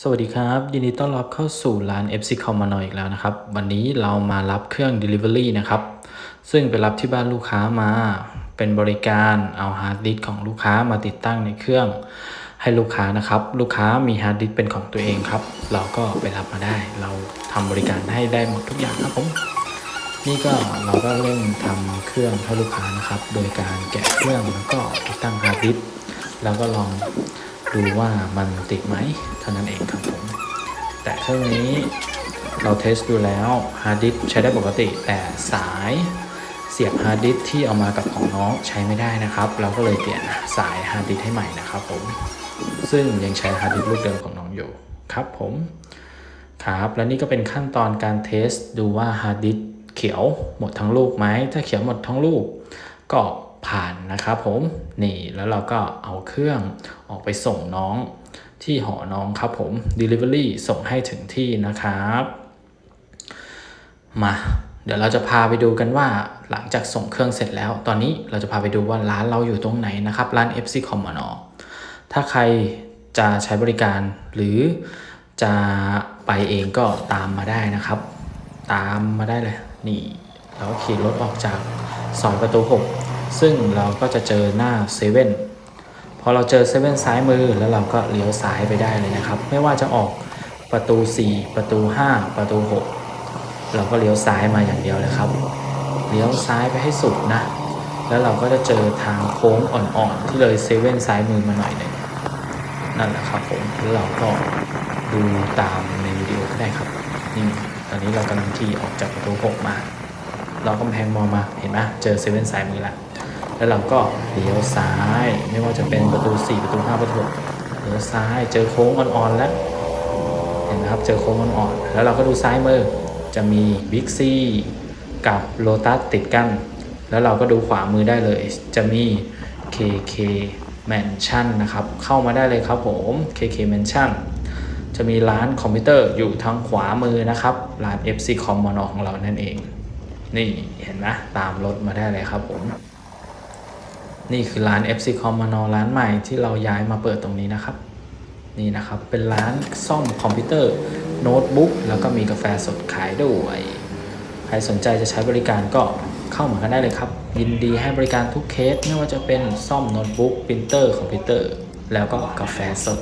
สวัสดีครับ ยินดีต้อนรับเข้าสู่ร้าน FC c o m m a n o อีกแล้วนะครับ วันนี้เรามารับเครื่อง Delivery นะครับ ซึ่งไปรับที่บ้านลูกค้ามา เป็นบริการเอาฮาร์ดดิสของลูกค้ามาติดตั้งในเครื่อง ให้ลูกค้านะครับ ลูกค้ามีฮาร์ดดิสเป็นของตัวเองครับ เราก็ไปรับมาได้ เราทำบริการให้ได้หมดทุกอย่างครับผม นี่ก็เราก็เร่งทำเครื่องให้ลูกค้านะครับ โดยการแกะเครื่องแล้วก็ติดตั้งฮาร์ดดิสแล้วก็ลอง ดูว่ามันติดไหมเท่านั้นเองครับผม แต่เครื่องนี้เราเทสดูแล้วฮาร์ดดิสก์ใช้ได้ปกติ แต่สายเสียบฮาร์ดดิสก์ที่เอามากับของน้องใช้ไม่ได้นะครับ เราก็เลยเปลี่ยนสายฮาร์ดดิสก์ให้ใหม่นะครับผม ซึ่งยังใช้ฮาร์ดดิสก์ลูกเดิมของน้องอยู่ครับผมครับ และนี่ก็เป็นขั้นตอนการเทสดูว่าฮาร์ดดิสก์เขียวหมดทั้งลูกไหมถ้าเขียวหมดทั้งลูกก็ผ่านนะครับผมนี่แล้วเราก็เอาเครื่อง ออกไปส่งน้องที่หอน้องครับผม Delivery ส่งให้ถึงที่นะครับ มาเดี๋ยวเราจะพาไปดูกันว่าหลังจากส่งเครื่องเสร็จแล้ว ตอนนี้เราจะพาไปดูว่าร้านเราอยู่ตรงไหนนะครับ ร้าน FC c o m m o n o ถ้าใครจะใช้บริการหรือจะไปเองก็ตามมาได้นะครับ ตามมาได้เลย นี่เราก็ขี่รถออกจากซอยประตู 6 ซึ่งเราก็จะเจอหน้าเซเว่น พอเราเจอเซเว่นซ้ายมือแล้วเราก็เลี้ยวซ้ายไปได้เลยนะครับ ไม่ว่าจะออกประตู 4 ประตู 5 ประตู 6 เราก็เลี้ยวซ้ายมาอย่างเดียวเลยครับ เลี้ยวซ้ายไปให้สุดนะ แล้วเราก็จะเจอทางโค้งอ่อนๆ ที่เลยเซเว่นซ้ายมือมาหน่อยหนึ่งนั่นแหละครับผมแล้วเราก็ดูตามในวิดีโอก็ได้ครับนี่ตอนนี้เรากำลังขี่ออกจากประตู 6 มา เรากำแพงมองมาเห็นไหมเจอเซเว่นซ้ายมือแล้ว แล้วเราก็เลี้ยวซ้าย ไม่ว่าจะเป็นประตู 4 ประตู 5 ประตูเลี้ยวซ้ายเจอโค้งอ่อนๆแล้วเห็นไหมครับเจอโค้งอ่อนๆแล้วเราก็ดูซ้ายมือจะมีบิ๊กซีกับโ o ตัสติดกัน แล้วเราก็ดูขวามือได้เลย จะมี KK Mansion นะครับ เข้ามาได้เลยครับผม KK Mansion จะมีร้านคอมพิวเตอร์อยู่ทางขวามือนะครับ ร้าน FC Com m o n o ของเรานั่นเอง นี่เห็นไหมตามรถมาได้เลยครับผม นี่คือร้าน FC Com m o n o ร้านใหม่ที่เราย้ายมาเปิดตรงนี้นะครับ นี่นะครับ เป็นร้านซ่อมคอมพิวเตอร์โน้ตบุ๊กแล้วก็มีกาแฟสดขายด้วย ใครสนใจจะใช้บริการก็เข้ามากันได้เลยครับ ยินดีให้บริการทุกเคสไม่ว่าจะเป็นซ่อมโน้ตบุ๊กปรินเตอร์คอมพิวเตอร์ แล้วก็กาแฟสด